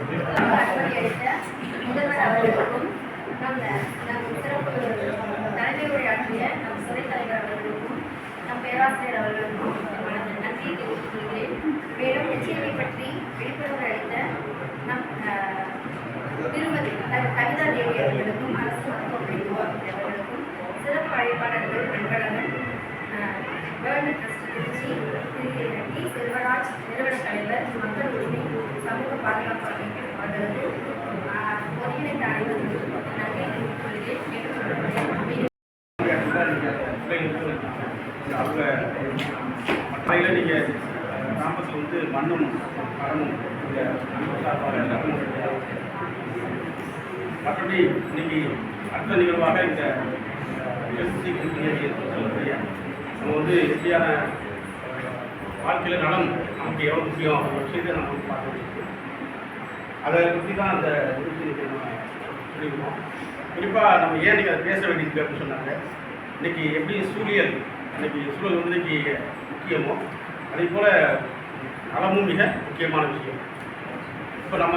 அனுமதியளித்த முதல்வர் அவர்களுக்கும் நம் நம் சிறப்பு தலைமை உரையாற்றிய நம் துணைத் தலைவர் அவர்களுக்கும் நம் பேராசிரியர் அவர்களுக்கும் நன்றியை தெரிவித்துக் கொள்கிறேன் மேலும் எச்ஐவி பற்றி விழிப்புணர்வு அளித்த நம் திருமதி கவிதா தேவி அவர்களுக்கும் அரசு மருத்துவமனை அவர்களுக்கும் சிறப்பு அழைப்பாளர்கள் செல்வராஜ் நிறுவன தலைவர் மக்கள் உரிமை சமூக பாதுகாப்பு அமைப்பு அவர்களது ஒருங்கிணைந்த அனைவருக்கும் நீங்கள் கிராமத்தில் வந்து மண்ணும் மரமும் மற்றபடி இன்னைக்கு அடுத்த நிகழ்வாக இந்த சொல்லக்கூடிய நம்ம வந்து எப்படியான வாழ்க்கையில் நலம் நமக்கு எவ்வளோ முக்கியம் அந்த விஷயத்தை நம்ம வந்து பார்க்க முடியும் அதை பற்றி தான் அந்த நிகழ்ச்சி நம்ம சொல்லியிருக்கோம். குறிப்பாக நம்ம ஏன் நீங்கள் அதை பேச வேண்டியது அப்படின்னு சொன்னாங்க. இன்னைக்கு எப்படி சூழியல் இன்னைக்கு சூழல் வந்து இன்றைக்கி முக்கியமோ அதே போல் நலமும் மிக முக்கியமான விஷயம். இப்போ நம்ம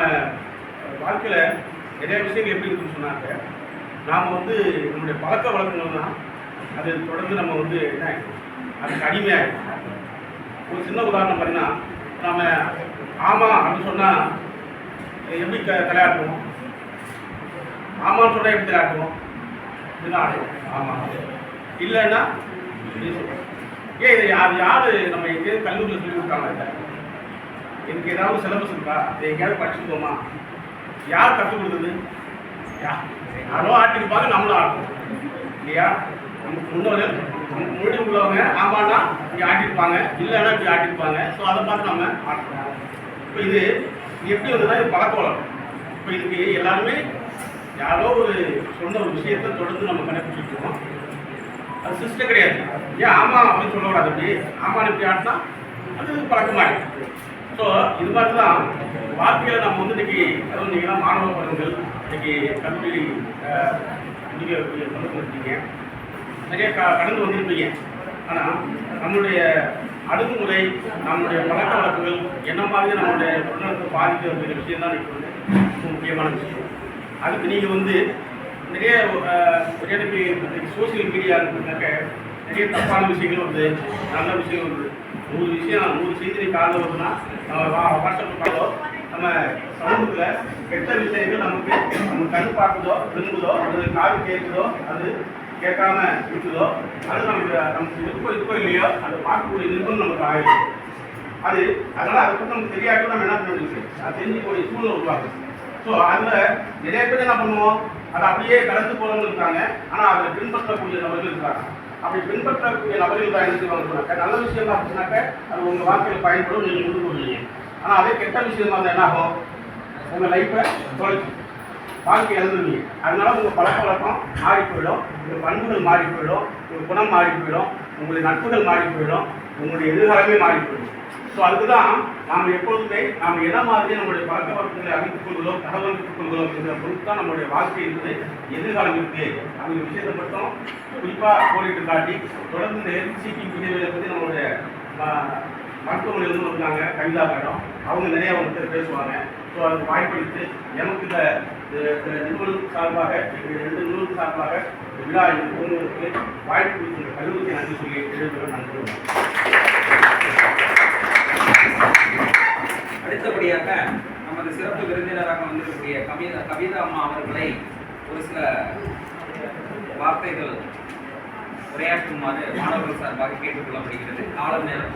வாழ்க்கையில் நிறைய விஷயங்கள் எப்படி இருக்குன்னு சொன்னாங்க. நாம் வந்து நம்முடைய பழக்க வழக்கங்கள்னால் அது தொடர்ந்து நம்ம வந்து என்ன ஆகிடும் அதுக்கு அடிமையாகிடும் ஒரு சின்ன உதாரணம் பார்த்தீங்கன்னா நம்ம ஆமாம் அப்படின்னு சொன்னால் எப்படி க தலையாட்டுவோம்? ஆமான்னு சொன்னால் எப்படி தலையாட்டுவோம்? இதுதான் ஆமாம் இல்லைன்னா ஏ சொல்லுவோம். ஏன் இதை யார் யார் நம்ம எங்கேயாவது கல்லூரியில் சொல்லி கொடுத்தாங்க இல்லை எனக்கு ஏதாவது சிலபஸ் இருக்கா? இதை எங்கேயாவது படிச்சுக்கோமா யார் கற்றுக் கொடுத்தது? யா யாரோ ஆட்டிருப்பாங்க நம்மளும் ஆடுவோம் இல்லையா? நம்ம முன்னோர் நம்ம முன்னாடி உள்ளவங்க ஆமான்னா இப்படி ஆட்டிருப்பாங்க இல்லைன்னா இப்படி ஆட்டிருப்பாங்க. ஸோ அதை பார்த்து நம்ம ஆட்டுறோம் இப்போ இது எப்படி வந்ததுனா இது பழக்க வழக்கம். இப்போ இதுக்கு எல்லாருமே யாரோ ஒரு சொன்ன ஒரு விஷயத்தை தொடர்ந்து நம்ம கண்டுபிடிச்சிருக்கோம். அது சிஸ்டம் கிடையாது. ஏன் ஆமாம் அப்படின்னு சொல்ல கூடாது அப்படி? ஆமான்னு இப்படி ஆட்டினா அது பழக்கமாயிடும் ஸோ இது மாதிரி தான் வாழ்க்கையில் நம்ம வந்து இன்றைக்கி அதாவது நீங்களாம் மாணவ பருவங்கள் இன்றைக்கி கல்லூரி இன்றைக்கி இருக்கீங்க நிறைய க கடந்து வந்திருப்பீங்க. ஆனால் நம்மளுடைய அணுகுமுறை நம்மளுடைய பழக்க வழக்குகள் என்ன மாதிரி நம்மளுடைய உடலுக்கு பாதிக்கும் அப்படிங்கிற விஷயம் தான் இப்போ வந்து ரொம்ப முக்கியமான விஷயம். அதுக்கு நீங்கள் வந்து நிறைய எனக்கு சோசியல் மீடியா இருக்குனாக்க நிறைய தப்பான விஷயங்கள் வருது நல்ல விஷயம் வருது நூறு விஷயம் நூறு செய்தி காலம் வருதுன்னா நம்ம வா- நம்ம சமூகத்தில் கெட்ட விஷயங்கள் நமக்கு நம்ம கண் பார்க்குதோ விரும்புதோ அல்லது காது கேட்குதோ அது கேட்காம இருக்குதோ அது நமக்கு நமக்கு இருக்கோ இருக்கோ இல்லையோ அதை பார்க்கக்கூடிய நிர்பந்தம் நமக்கு ஆயிடும். அது அதனால் அதை பற்றி நமக்கு தெரியாட்டும் நம்ம என்ன பண்ண முடியுது அது தெரிஞ்சுக்கூடிய சூழ்நிலை உருவாகும். ஸோ அதில் நிறைய பேர் என்ன பண்ணுவோம்? அதை அப்படியே கடந்து போகிறவங்க இருக்காங்க. ஆனால் அதில் பின்பற்றக்கூடிய நபர்கள் இருக்காங்க. அப்படி பின்பற்றக்கூடிய நபர்கள் தான் என்ன செய்வாங்க நல்ல விஷயம் தான் அது உங்கள் வாழ்க்கையில் பயன்படும் நீங்கள் முன்னுக்கு வருவீங்க ஆனால் அதே கெட்ட விஷயமா இருந்தால் என்ன ஆகும் உங்கள் லைஃப்பை தொலைச்சு வாழ்க்கை இழந்துருவீங்க அதனால உங்கள் பழக்க வழக்கம் மாறி போயிடும். உங்கள் பண்புகள் மாறி போயிடும். உங்கள் குணம் மாறி போயிடும். உங்களுடைய நட்புகள் மாறி போயிடும். உங்களுடைய எதிர்காலமே மாறி போயிடும். ஸோ அதுக்கு தான் நாம் எப்பொழுதுமே நாம் எதை மாதிரி நம்மளுடைய பழக்க வழக்கங்களை அமைத்துக் கொள்கிறோம் தகவல் கொள்கிறோம் என்ற பொறுத்து தான் நம்மளுடைய வாழ்க்கை இருக்குது எதிர்காலம் இருக்குது அந்த விஷயத்தை மட்டும் குறிப்பாக கோரிட்டு காட்டி தொடர்ந்து இந்த ஹெல்த் சீக்கிங் பிரிவுகளை பற்றி நம்மளுடைய மருத்துவமனை வந்து வந்தாங்க கவிதா மேடம். அவங்க நிறைய அவங்க பேசுவாங்க. ஸோ அதுக்கு வாய்ப்பளித்து எனக்கு இந்த நிறுவனம் சார்பாக எங்கள் ரெண்டு நிறுவனம் சார்பாக விழா பொண்ணுக்கு வாய்ப்பு கொடுத்த கல்லூரிக்கு நன்றி சொல்லி எழுதுகிறேன் நன்றி. அடுத்தபடியாக நமது சிறப்பு விருந்தினராக வந்திருக்கக்கூடிய கவிதா கவிதா அம்மா அவர்களை ஒரு சில வார்த்தைகள் உரையாற்றுமாறு மாணவர்கள் சார்பாக கேட்டுக்கொள்ளப்படுகிறது. காலம் நேரம்.